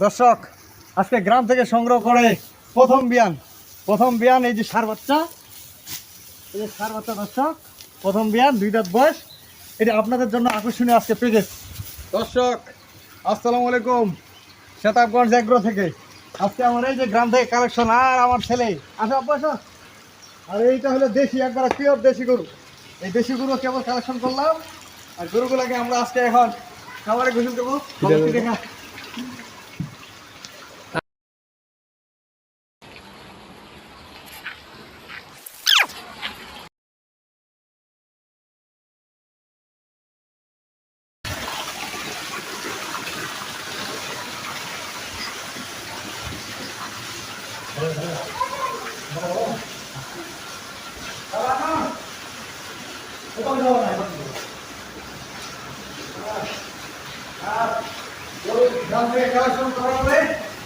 দর্শক আজকে গ্রাম থেকে সংগ্রহ করে প্রথম বিয়ান। প্রথম বিয়ান এই যে সার বাচ্চা। এই যে সার বাচ্চা দর্শক প্রথম বিয়ান দুই দাঁত বয়স। এটা আপনাদের জন্য আকর্ষণীয় আজকে পেজেস দর্শক আসসালামু আলাইকুম শতাবগঞ্জ এগ্রো থেকে। আজকে আমার এই যে গ্রাম থেকে কালেকশন আর আমার ছেলে। আসা পয়সা আর এইটা হলো দেশি একবার পিওর দেশি গরু। এই দেশি গরু কেবল কালেকশন করলাম। আর গরুগুলোকে আমরা আজকে এখন খাবারে গোসল দেবো। দেখা।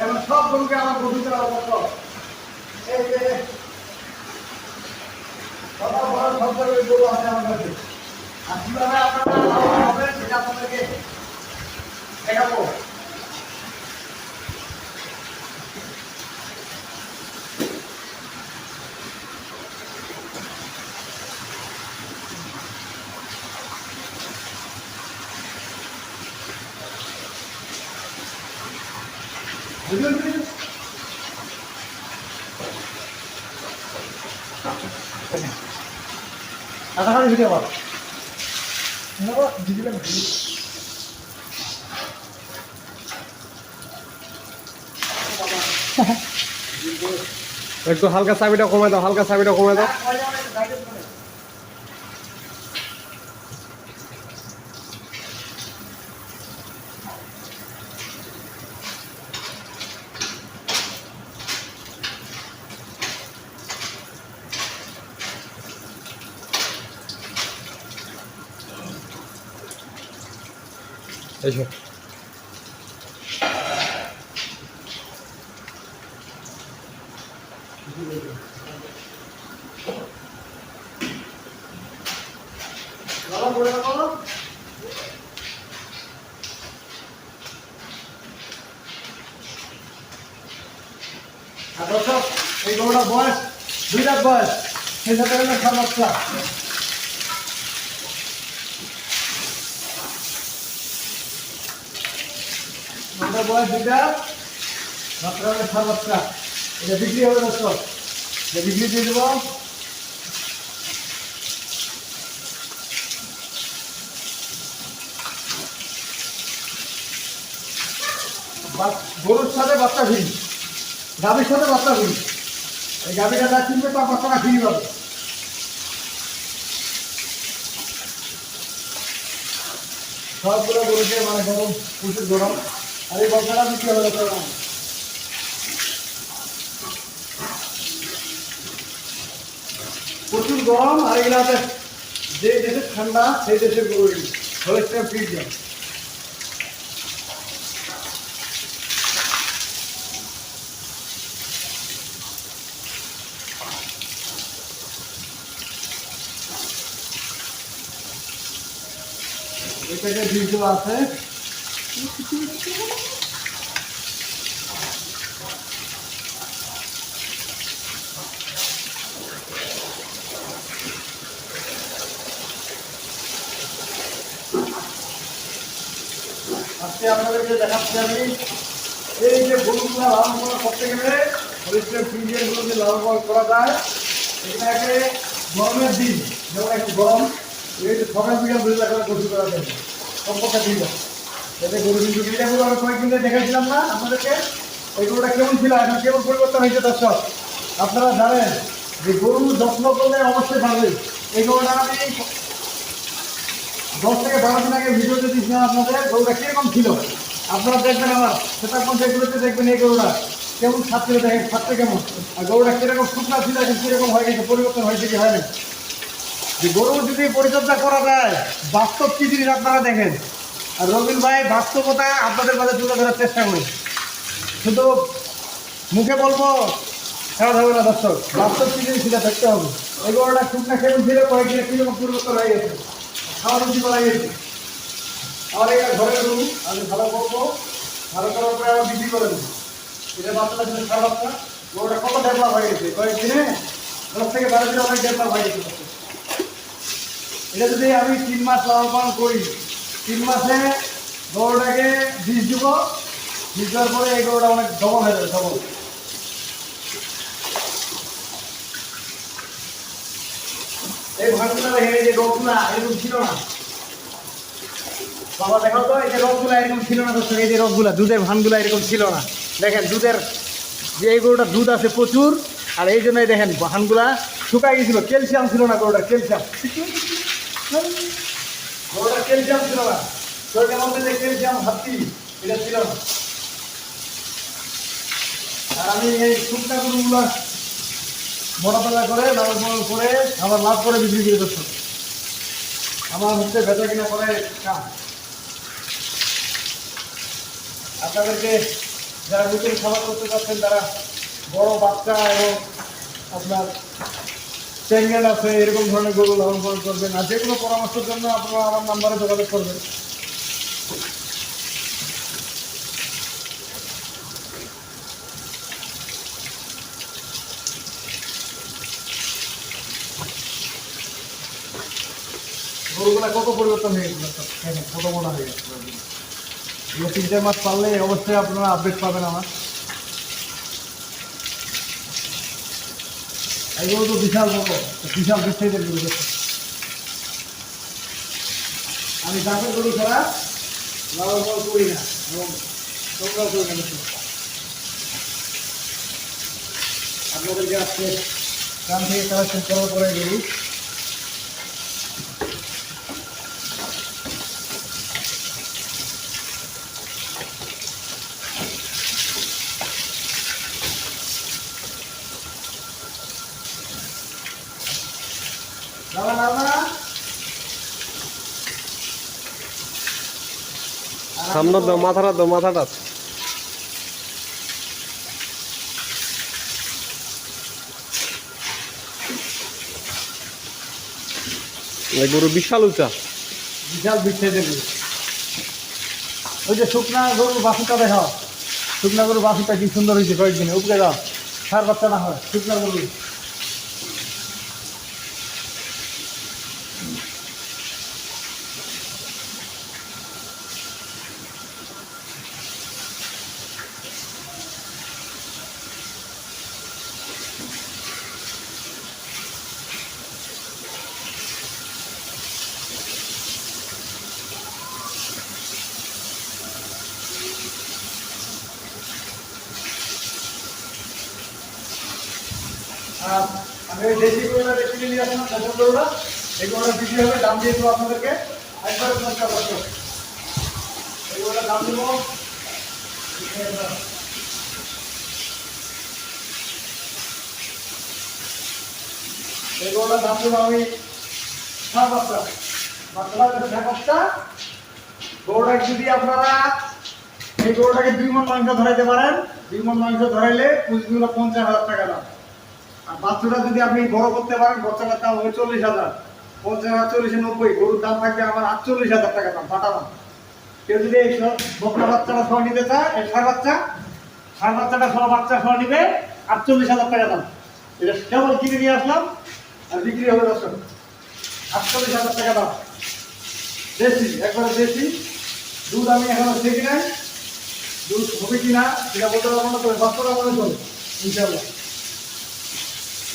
এবং সব গরুকে আমার গরুতে অবস্থা এই যে কত বড় সরকারি গরু আছে আমার কাছে আর কীভাবে আপনারা লাভবান হবেন সেটা আপনাদেরকে দেখাবো। বুঝলেন কি? আধা ঘণ্টা ভিডিও কর নেব ভিডিও ভিডিও একটু হালকা চাবিটা কমাই দাও, হালকা চাবিটা কমাই দাও এসো দর্শক এই গরুটার বয়স দুই রাত বয়স। সেই সাথে হলো সর্বোচ্চা গরুটার বয়স দুইটা মাত্র হলো সর্বোচ্চা এটা বিক্রি হবে দর্শক বিক্রি দিয়ে দেবো। গরুর সাথে বাচ্চা ফিরি গাভীর সাথে বাচ্চা ফিরি এই গাভীটা যা কিনবে তার বাচ্চাটা ফিরি পাবে সবগুলো গরুকে মানে গরম প্রচুর গরম আর এই বাচ্চাটা বিক্রি হবে দশ টাকা। প্রচুর গরম, আর এগুলাতে যে দেশের ঠান্ডা, সেই দেশের গরু এগুলো হোলেস্টার ফিট দেয় এটাকে ভিডিও আছে। আজকে আপনাদেরকে দেখাচ্ছি আমি এই যে গরুগুলো লালন পালন করতে গেলে হরিষ্টের ফিজিয়ানগুলোকে লালন পালন করা যায়। এটাকে গরমের দিন, যেমন একটু গরম, এই যে সকাল বিকাল লাখ করে করা যায়। কমপক্ষে দিন। এতে গরু কিন্তু এটা গরু দেখাইছিলাম না আপনাদেরকে। এই গরুটা কেমন ছিল কেমন পরিবর্তন হয়েছে দর্শক, আপনারা জানেন যে গরু যত্ন করলে অবশ্যই পারবে এই গরুটা আমি দশ থেকে বারো দিন আগে ভিডিওতে দিয়েছিলাম আপনাদের, গরুটা কীরকম ছিল? আপনারা দেখবেন আমার সেটা পঞ্চায়েতগুলোতে দেখবেন এই গরুটা কেমন খাচ্ছিল দেখেন খাচ্ছে কেমন? আর গরুটা কীরকম শুকনা ছিল এখন কীরকম হয়ে গেছে পরিবর্তন হয়েছে কি হয়নি যে গরু যদি পরিচর্যা করা যায়, বাস্তব কি জিনিস আপনারা দেখেন? আর রবিন ভাই, বাস্তবতা আপনাদের মাঝে তুলে ধরার চেষ্টা করি। শুধু মুখে বলব খারাপ হবে না দর্শক। বাস্তব কি সেটা দেখতে হবে। এই গরুটা শুকনা কেমন ছিল কয়েকদিন কীরকম পরিবর্তন হয়ে গেছে। খাওয়া রুচি করা গেছে আমার এটা ঘরে গরু আমি ভালো করব। ভালো করার পরে আবার বিক্রি করে দেবো এটা বাচ্চাটা ছিল সাড়ে বাচ্চা গরুটা কত ডেভেলপ হয়ে গেছে। কয়েকদিনে দশ থেকে বারো দিনে অনেক ডেভেলপ হয়ে গেছে। এটা যদি আমি তিন মাস লালন পালন করি তিন মাসে গরুটাকে বীজ দিব। বীজ দেওয়ার পরে এই গরুটা অনেক ডবল হয়ে যাবে ডবল এই ভাঙগুলো দেখেন যে রোগগুলা এরকম ছিল না। বাবা, দেখো তো, এই যে রোগগুলা এরকম ছিল না দর্শক এই যে দুধের ভানগুলা এরকম ছিল না। দেখেন, দুধের যে এই গরুটার দুধ আছে প্রচুর, আর এই জন্যই দেখেন, ভানগুলা শুকাই গেছিল, ক্যালসিয়াম ছিল না গরুটার, ক্যালসিয়াম। গরুটার ক্যালসিয়াম ছিল না। শরীরের মধ্যে যে ক্যালসিয়াম ঘাটতি, এটা ছিল না। আর আমি এই শুকনা গরুগুলা করে লাল পালন করে আবার লাভ করে বিক্রি করে দর্শক আমার হচ্ছে বেচা কিনা করে কাম। আপনাদেরকে যারা নতুন খাবার করতে পারছেন তারা বড় বাচ্চা এবং আপনার প্রেগনেন্ট আছে, এরকম ধরনের গরু লালন পালন করবেন। আর যে কোনো পরামর্শের জন্য আপনারা আমার নাম্বারে যোগাযোগ করবেন। গরুগুলা কত পরিবর্তন হয়ে গেছিল হ্যাঁ মোটা হয়ে গেছে। মাস পারলে অবশ্যই আপনারা আপডেট পাবেন আমার। এগুলো তো বিশাল বড়, বিশাল বিস্তারিত গরু। আমি দাঁতের গরু ছাড়া লাল বল করি না, এবং তোমরাও করি না আপনাদেরকে আজকে গ্রাম থেকে কালেকশন করার পরে গরু দাদা দাদা সামনে দাও, মাথাটা দাও, মাথাটা। গরু বিশাল উঁচা। বিশাল বিচ্ছেদ গরু। ওই যে শুকনা গরুর বাসুটা দেখাও। শুকনা গরুর বাসুটা কি সুন্দর হয়েছে কয়েকদিনে, উপরে দাও। সার বাচ্চা না হয়, শুকনা গরু আর ওই দেশি গরুটা কিনে নিয়ে আসলাম দেশের গরুটা এই গরুটা বিক্রি হবে, দাম দিয়ে দেবো আপনাদেরকে। একবারে পঞ্চাশ বছর এই দাম দেবো। এই গরুটার দাম দেবো আমি সাত বাচ্চা বাচ্চাটা বাচ্চা যদি আপনারা এই গরুটাকে দুই মন মাংস ধরাইতে পারেন, দুই মন মাংস ধরাইলে পুঁজিগুলো পঞ্চাশ হাজার টাকা দাম। বাচ্চাটা যদি আপনি বড় করতে পারেন, বাচ্চাটার দাম হবে চল্লিশ হাজার। পঞ্চাশ হাজার চল্লিশে নব্বই, গরুর দাম থাকবে আমার আটচল্লিশ হাজার টাকা দাম পাটা দাম কেউ যদি এই বকনা বাচ্চাটা সহ নিতে চায়, এই ষাট বাচ্চা ষাট বাচ্চাটা সহ বাচ্চা সহ নিবে, আটচল্লিশ হাজার টাকা দাম। এটা কেবল কিনে নিয়ে আসলাম আর বিক্রি হবে দর্শক। আটচল্লিশ হাজার টাকা দাম। দেশি, একবারে দেশি। দুধ আমি এখনও দেখি নাই। দুধ হবে কিনা, সেটা বলতে পারব না, তবে বাচ্চাটা মনে চলে ইনশাল্লাহ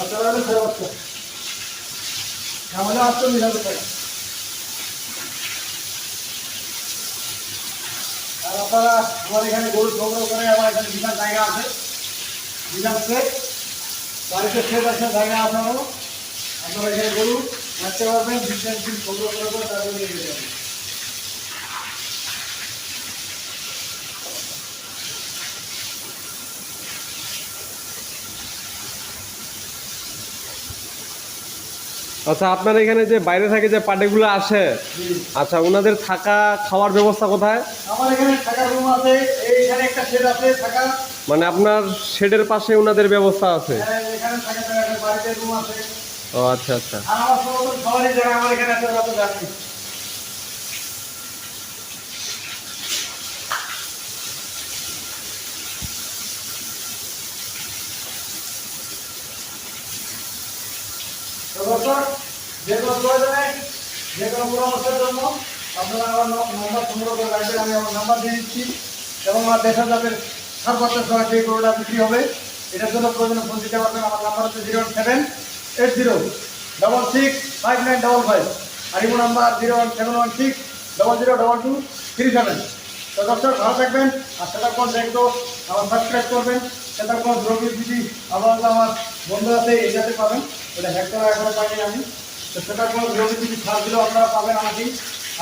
ছেলে বাচ্চা আমাদের আটচল্লিশ হাজার টাকা আর আপনারা আমার এখানে গরু সংগ্রহ করে আমার এখানে বিশাল জায়গা আছে। বিশাল সেট বাড়িতে সেট আছে, জায়গা আছে আমারও আপনারা এখানে গরু রাখতে পারবেন বিশাল সংগ্রহ করে তারপরে নিয়ে যেতে আচ্ছা আপনার এখানে যে বাইরে থেকে যে পার্টিগুলো আসে আচ্ছা ওনাদের থাকা খাওয়ার ব্যবস্থা কোথায়? আমার এখানে থাকার রুম আছে এইখানে একটা শেড আছে থাকা মানে আপনার শেডের পাশে ওনাদের ব্যবস্থা আছে? হ্যাঁ, এখানে থাকা বাড়িতে রুম আছে। ও আচ্ছা আচ্ছা। আর আমার খাবারের জায়গা আমার এখানে আছে দর্শক যে কোনো প্রয়োজনে যে কোনো পরামর্শের জন্য আপনারা আমার নাম্বার সংগ্রহ করে রাখবেন, আমি আমার নাম্বার দিয়ে দিচ্ছি এবং আমার দেশ হাজারের সারপত্রের সঙ্গে যে গরুটা বিক্রি হবে। এটার জন্য প্রয়োজনে ফোন দিতে পারবেন, আমার নাম্বার হচ্ছে zero seven eight zero double six five nine double five. আর imo number zero one seven one six double zero double two three seven. তো দর্শক, ভালো থাকবেন আর সেটার কোন দেখতো আমার সাবস্ক্রাইব করবেন। সেটার পর দ্রব্যের যদি আবার আমার বন্ধু আছে এটাতে পাবেন। ওটা হ্যাক করা এখনও পাইনি আমি। তো সেটার পর দ্রব্যের যদি ছাড় দিলেও আপনারা পাবেন আমাকেই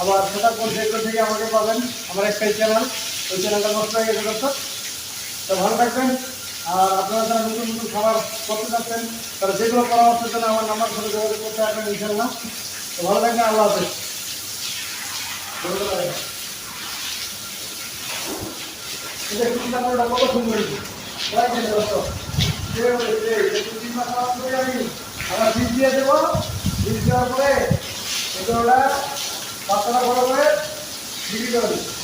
আবার সেটার পর যেগুলো থেকে আমাকে পাবেন। আমার একটাই চ্যানেল ওই চ্যানেলটা নষ্ট হয়ে গেছে দর্শক। তো ভালো থাকবেন। আর আপনারা যারা নতুন নতুন খাবার করতে চাচ্ছেন, তারা যেগুলো পরামর্শের জন্য আমার নাম্বার সাথে যোগাযোগ করতে পারবেন ইনশাল্লাহ তো ভালো থাকবেন, আল্লাহ হাফেজ। কত সুন্দর আমার বীজ দিয়ে দেবো। বীজ দেওয়ার পরে এগুলোটা পাতলা বড় করে বিক্রি করে